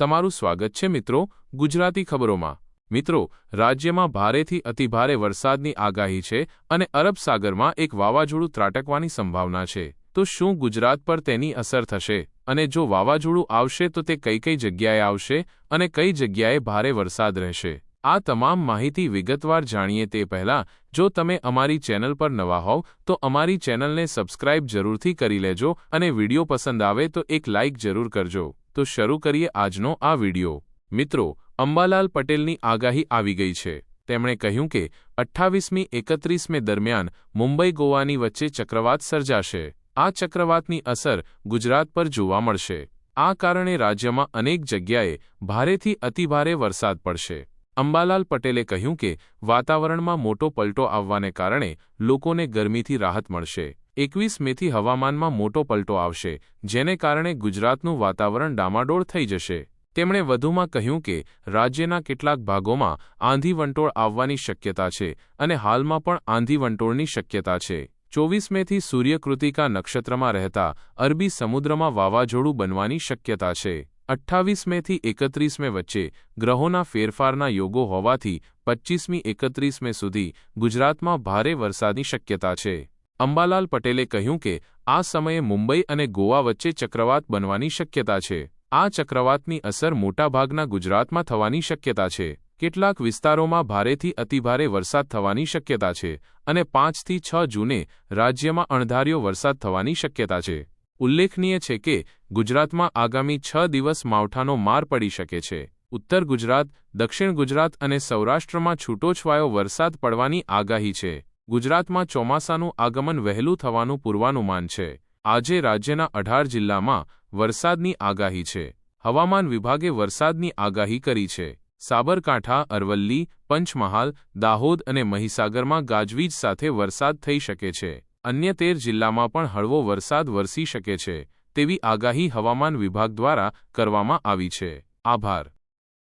તમારું સ્વાગત છે મિત્રો ગુજરાતી ખબરોમાં. મિત્રો, રાજ્યમાં ભારેથી અતિભારે વરસાદની આગાહી છે અને અરબ સાગરમાં એક વાવાઝોડું ત્રાટકવાની સંભાવના છે. તો શું ગુજરાત પર તેની અસર થશે? અને જો વાવાઝોડું આવશે તો તે કઈ કઈ જગ્યાએ આવશે અને કઈ જગ્યાએ ભારે વરસાદ રહેશે? આ તમામ માહિતી વિગતવાર જાણીએ તે પહેલાં, જો તમે અમારી ચેનલ પર નવા હોવ, તો અમારી ચેનલને સબસ્ક્રાઇબ જરૂરથી કરી લેજો અને વીડિયો પસંદ આવે તો એક લાઇક જરૂર કરજો. તો શરૂ કરીએ આજનો આ વિડિયો. મિત્રો, અંબાલાલ પટેલની આગાહી આવી ગઈ છે. તેમણે કહ્યું કે અઠ્ઠાવીસમી એકત્રીસ મે દરમિયાન મુંબઈ ગોવાની વચ્ચે ચક્રવાત સર્જાશે. આ ચક્રવાતની અસર ગુજરાત પર જોવા મળશે. આ કારણે રાજ્યમાં અનેક જગ્યાએ ભારેથી અતિભારે વરસાદ પડશે. અંબાલાલ પટેલે કહ્યું કે વાતાવરણમાં મોટો પલટો આવવાને કારણે લોકોને ગરમીથી રાહત મળશે. એકવીસ મેથી હવામાનમાં મોટો પલટો આવશે, જેને કારણે ગુજરાતનું વાતાવરણ ડામાડોળ થઈ જશે. તેમણે વધુમાં કહ્યું કે, રાજ્યના કેટલાક ભાગોમાં આંધી વંટોળ આવવાની શક્યતા છે અને હાલમાં પણ આંધી વંટોળની શક્યતા છે. ચોવીસ મેથી સૂર્યકૃતિકા નક્ષત્રમાં રહેતા અરબી સમુદ્રમાં વાવાઝોડું બનવાની શક્યતા છે. અઠ્ઠાવીસ મેથી એકત્રીસ મે વચ્ચે ગ્રહોના ફેરફારના યોગો હોવાથી પચ્ચીસમી એકત્રીસ મે સુધી ગુજરાતમાં ભારે વરસાદની શક્યતા છે. અંબાલાલ પટેલે કહ્યું કે, આ સમયે મુંબઈ અને ગોવા વચ્ચે ચક્રવાત બનવાની શક્યતા છે. આ ચક્રવાતની અસર મોટાભાગના ગુજરાતમાં થવાની શક્યતા છે. કેટલાક વિસ્તારોમાં ભારેથી અતિભારે વરસાદ થવાની શક્યતા છે અને પાંચથી છ જૂને રાજ્યમાં અણધાર્યો વરસાદ થવાની શક્યતા છે. ઉલ્લેખનીય છે કે, ગુજરાતમાં આગામી છ દિવસ માવઠાનો માર પડી શકે છે. ઉત્તર ગુજરાત, દક્ષિણ ગુજરાત અને સૌરાષ્ટ્રમાં છૂટોછવાયો વરસાદ પડવાની આગાહી છે. ગુજરાતમાં ચોમાસાનું આગમન વહેલું થવાનું પૂર્વાનુમાન છે. આજે રાજ્યના અઢાર જિલ્લામાં વરસાદની આગાહી છે. હવામાન વિભાગે વરસાદની આગાહી કરી છે. સાબરકાંઠા, અરવલ્લી, પંચમહાલ, દાહોદ અને મહીસાગરમાં ગાજવીજ સાથે વરસાદ થઈ શકે છે. અન્ય તેર જિલ્લામાં પણ હળવો વરસાદ વરસી શકે છે, તેવી આગાહી હવામાન વિભાગ દ્વારા કરવામાં આવી છે. આભાર.